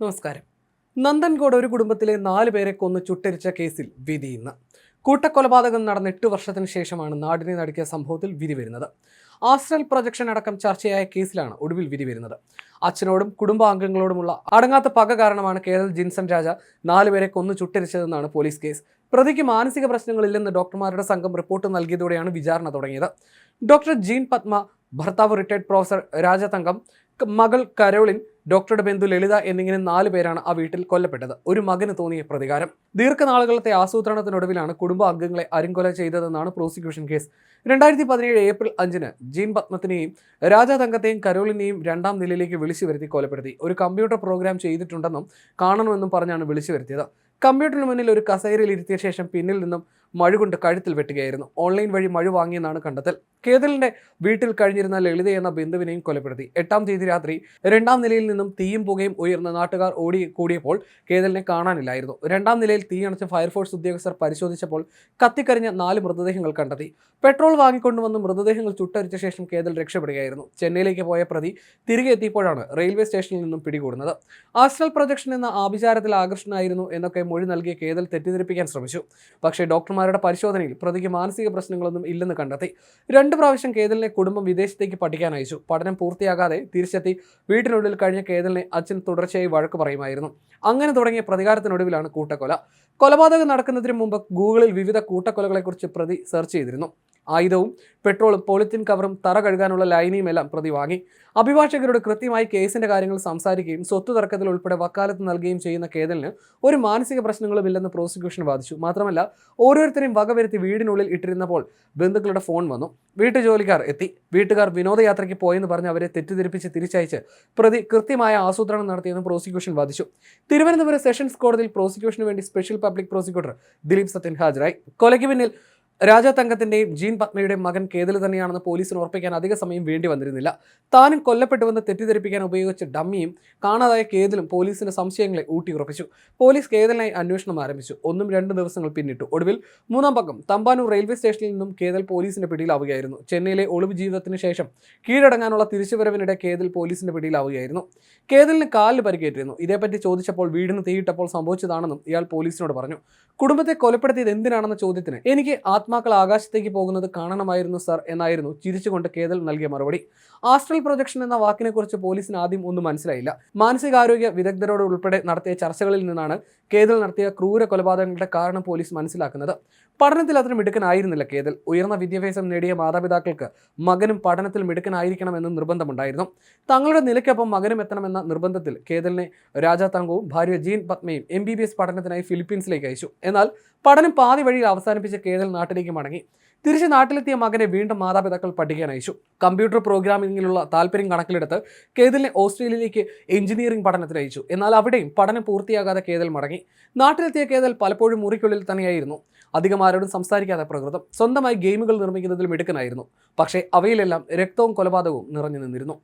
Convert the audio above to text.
നമസ്കാരം. നന്ദൻകോട് ഒരു കുടുംബത്തിലെ നാല് പേരെ കൊന്ന് ചുട്ടരിച്ച കേസിൽ വിധി ഇന്ന്. കൂട്ടക്കൊലപാതകം നടന്ന എട്ട് വർഷത്തിന് ശേഷമാണ് നാടിനെ നടുക്കിയ സംഭവത്തിൽ വിധി വരുന്നത്. ആസ്ട്രൽ പ്രൊജക്ഷൻ അടക്കം ചർച്ചയായ കേസിലാണ് ഒടുവിൽ വിധി വരുന്നത്. അച്ഛനോടും കുടുംബാംഗങ്ങളോടുമുള്ള അടങ്ങാത്ത പക കാരണമാണ് കേരൾ ജിൻസൺ രാജ നാലുപേരെ കൊന്നു ചുട്ടരിച്ചതെന്നാണ് പോലീസ് കേസ്. പ്രതിക്ക് മാനസിക പ്രശ്നങ്ങളില്ലെന്ന് ഡോക്ടർമാരുടെ സംഘം റിപ്പോർട്ട് നൽകിയതോടെയാണ് വിചാരണ തുടങ്ങിയത്. ഡോക്ടർ ജീൻ പത്മ ഭർത്താവ് റിട്ടയർഡ് പ്രൊഫസർ രാജതങ്കം മകൾ കരോളിൻ ഡോക്ടറുടെ ബന്ധു ലളിത എന്നിങ്ങനെ നാല് പേരാണ് ആ വീട്ടിൽ കൊല്ലപ്പെട്ടത്. ഒരു മകന് തോന്നിയ പ്രതികാരം. ദീർഘനാളുകളത്തെ ആസൂത്രണത്തിനൊടുവിലാണ് കുടുംബാംഗങ്ങളെ അരിങ്കൊല ചെയ്തതെന്നാണ് പ്രോസിക്യൂഷൻ കേസ്. രണ്ടായിരത്തി പതിനേഴ് ഏപ്രിൽ അഞ്ചിന് ജീൻ പത്മത്തിനെയും രാജാതങ്കത്തെയും കരോളിനെയും രണ്ടാം നിലയിലേക്ക് വിളിച്ചു വരുത്തി കൊലപ്പെടുത്തി. ഒരു കമ്പ്യൂട്ടർ പ്രോഗ്രാം ചെയ്തിട്ടുണ്ടെന്നും കാണണമെന്നും പറഞ്ഞാണ് വിളിച്ചു വരുത്തിയത്. കമ്പ്യൂട്ടറിന് മുന്നിൽ ഒരു കസേരയിൽ ഇരുത്തിയ ശേഷം പിന്നിൽ നിന്നും മഴ കൊണ്ട് കഴുത്തിൽ വെട്ടുകയായിരുന്നു. ഓൺലൈൻ വഴി മഴ വാങ്ങിയെന്നാണ് കണ്ടെത്തൽ. കേതലിന്റെ വീട്ടിൽ കഴിഞ്ഞിരുന്ന ലളിത എന്ന ബന്ധുവിനെയും കൊലപ്പെടുത്തി. എട്ടാം തീയതി രാത്രി രണ്ടാം നിലയിൽ നിന്നും തീയും പുകയും ഉയർന്ന നാട്ടുകാർ ഓടി കൂടിയപ്പോൾ കേതലിനെ കാണാനില്ലായിരുന്നു. രണ്ടാം നിലയിൽ തീയണച്ച ഫയർഫോഴ്സ് ഉദ്യോഗസ്ഥർ പരിശോധിച്ചപ്പോൾ കത്തിക്കരിഞ്ഞ നാല് മൃതദേഹങ്ങൾ കണ്ടെത്തി. പെട്രോൾ വാങ്ങിക്കൊണ്ടുവന്ന് മൃതദേഹങ്ങൾ ചുട്ടരിച്ച ശേഷം കേതൽ രക്ഷപ്പെടുകയായിരുന്നു. ചെന്നൈയിലേക്ക് പോയ പ്രതി തിരികെ എത്തിയപ്പോഴാണ് റെയിൽവേ സ്റ്റേഷനിൽ നിന്നും പിടികൂടുന്നത്. ആസ്ട്രൽ പ്രൊജക്ഷൻ എന്ന ആഭിചാരത്തിൽ ആകർഷണമായിരുന്നു എന്നൊക്കെ മൊഴി നൽകിയ കേതൽ തെറ്റിദ്ധരിപ്പിക്കാൻ ശ്രമിച്ചു. പക്ഷേ ഡോക്ടർമാരുടെ പരിശോധനയിൽ പ്രതിക്ക് മാനസിക പ്രശ്നങ്ങളൊന്നും ഇല്ലെന്ന് കണ്ടെത്തി. രണ്ട് പ്രാവശ്യം കേതലിനെ കുടുംബം വിദേശത്തേക്ക് പഠിക്കാൻ അയച്ചു. പഠനം പൂർത്തിയാകാതെ തിരിച്ചെത്തി. വീട്ടിനുള്ളിൽ കഴിഞ്ഞ കേതലിനെ അച്ഛൻ തുടർച്ചയായി വഴക്ക് പറയുമായിരുന്നു. അങ്ങനെ തുടങ്ങിയ പ്രതികാരത്തിനൊടുവിലാണ് കൂട്ടക്കൊല. കൊലപാതകം നടക്കുന്നതിന് മുമ്പ് ഗൂഗിളിൽ വിവിധ കൂട്ടക്കൊലകളെക്കുറിച്ച് പ്രതി സെർച്ച് ചെയ്തിരുന്നു. ആയുധവും പെട്രോളും പോളിത്തീൻ കവറും തറ കഴുകാനുള്ള ലൈനിയും എല്ലാം പ്രതി വാങ്ങി അഭിഭാഷകരോട് കൃത്യമായി കേസിന്റെ കാര്യങ്ങൾ സംസാരിക്കുകയും സ്വത്ത് തർക്കത്തിൽ ഉൾപ്പെടെ വക്കാലത്ത് നൽകുകയും ചെയ്യുന്ന കേതലിന് ഒരു മാനസിക പ്രശ്നങ്ങളുമില്ലെന്ന് പ്രോസിക്യൂഷൻ വാദിച്ചു. മാത്രമല്ല ഓരോരുത്തരെയും വകവരുത്തി വീടിനുള്ളിൽ ഇട്ടിരുന്നപ്പോൾ ബന്ധുക്കളുടെ ഫോൺ വന്നു. വീട്ടു ജോലിക്കാർ എത്തി. വീട്ടുകാർ വിനോദയാത്രയ്ക്ക് പോയെന്ന് പറഞ്ഞ് അവരെ തെറ്റിദ്ധരിപ്പിച്ച് തിരിച്ചയച്ച് പ്രതി കൃത്യമായ ആസൂത്രണം നടത്തിയെന്ന് പ്രോസിക്യൂഷൻ വാദിച്ചു. തിരുവനന്തപുരം സെഷൻസ് കോടതിയിൽ പ്രോസിക്യൂഷന് വേണ്ടി special public prosecutor Dileep Sathyan ഹാജരായി. കൊലയ്ക്ക് പിന്നിൽ രാജാ തങ്കത്തിന്റെയും ജീൻ പത്മയുടെയും മകൻ കേതൽ തന്നെയാണെന്ന് പോലീസിന് ഉറപ്പിക്കാൻ അധിക സമയം വേണ്ടി വന്നിരുന്നില്ല. താനും കൊല്ലപ്പെട്ടുവെന്ന് തെറ്റിദ്ധരിപ്പിക്കാൻ ഉപയോഗിച്ച ഡമ്മിയും കാണാതായ കേതലും പോലീസിന്റെ സംശയങ്ങളെ ഊട്ടിയുറപ്പിച്ചു. പോലീസ് കേതലിനായി അന്വേഷണം ആരംഭിച്ചു. ഒന്നും രണ്ടു ദിവസങ്ങൾ പിന്നിട്ടു. ഒടുവിൽ മൂന്നാം പക്കം തമ്പാനൂർ റെയിൽവേ സ്റ്റേഷനിൽ നിന്നും കേതൽ പോലീസിന്റെ പിടിയിലാവുകയായിരുന്നു. ചെന്നൈയിലെ ഒളിവ് ജീവിതത്തിന് ശേഷം കീഴടങ്ങാനുള്ള തിരിച്ചുവരവിനിടെ കേതൽ പോലീസിന്റെ പിടിയിലാവുകയായിരുന്നു. കേതലിന് കാലിന് പരിക്കേറ്റിരുന്നു. ഇതേപ്പറ്റി ചോദിച്ചപ്പോൾ വീടിന് തീയിട്ടപ്പോൾ സംഭവിച്ചതാണെന്നും ഇയാൾ പോലീസിനോട് പറഞ്ഞു. കുടുംബത്തെ കൊലപ്പെടുത്തിയത് എന്തിനാണെന്ന ചോദ്യത്തിന് എനിക്ക് ആത്മാക്കൾ ആകാശത്തേക്ക് പോകുന്നത് കാണണമായിരുന്നു സർ എന്നായിരുന്നു ചിരിച്ചുകൊണ്ട് കേതൽ നൽകിയ മറുപടി. ആസ്ട്രൽ പ്രൊജക്ഷൻ എന്ന വാക്കിനെക്കുറിച്ച് പോലീസിന് ആദ്യം ഒന്നും മനസ്സിലായില്ല. മാനസികാരോഗ്യ വിദഗ്ധരോട് ഉൾപ്പെടെ നടത്തിയ ചർച്ചകളിൽ നിന്നാണ് കേതൽ നടത്തിയ ക്രൂര കൊലപാതകങ്ങളുടെ കാരണം പോലീസ് മനസ്സിലാക്കുന്നത്. പഠനത്തിൽ അത്ര മിടുക്കനായിരുന്നില്ല കേതൽ. ഉയർന്ന വിദ്യാഭ്യാസം നേടിയ മാതാപിതാക്കൾക്ക് മകനും പഠനത്തിൽ മിടുക്കനായിരിക്കണമെന്ന് നിർബന്ധമുണ്ടായിരുന്നു. തങ്ങളുടെ നിലയ്ക്കൊപ്പം മകനും എത്തണമെന്ന നിർബന്ധത്തിൽ കേതലിനെ രാജാ തങ്കവും ഭാര്യ ജീൻ പത്മയും എം ബി ബി എസ് പഠനത്തിനായി ഫിലിപ്പീൻസിലേക്ക് അയച്ചു. എന്നാൽ പഠനം പാതി വഴിയിൽ അവസാനിപ്പിച്ച കേതൽ നാട്ടിലേക്ക് മടങ്ങി. തിരിച്ച് നാട്ടിലെത്തിയ മകനെ വീണ്ടും മാതാപിതാക്കൾ പഠിക്കാൻ അയച്ചു. കമ്പ്യൂട്ടർ പ്രോഗ്രാമിങ്ങിലുള്ള താല്പര്യം കണക്കിലെടുത്ത് കേതലിനെ ഓസ്ട്രേലിയയിലേക്ക് എഞ്ചിനീയറിംഗ് പഠനത്തിന് അയച്ചു. എന്നാൽ അവിടെയും പഠനം പൂർത്തിയാകാതെ കേതൽ മടങ്ങി. നാട്ടിലെത്തിയ കേതൽ പലപ്പോഴും മുറിക്കുള്ളിൽ തന്നെയായിരുന്നു. അധികം ആരോടും സംസാരിക്കാതെ പ്രകൃതം. സ്വന്തമായി ഗെയിമുകൾ നിർമ്മിക്കുന്നതിൽ മിടുക്കനായിരുന്നു. പക്ഷേ അവയിലെല്ലാം രക്തവും കൊലപാതകവും നിറഞ്ഞു നിന്നിരുന്നു.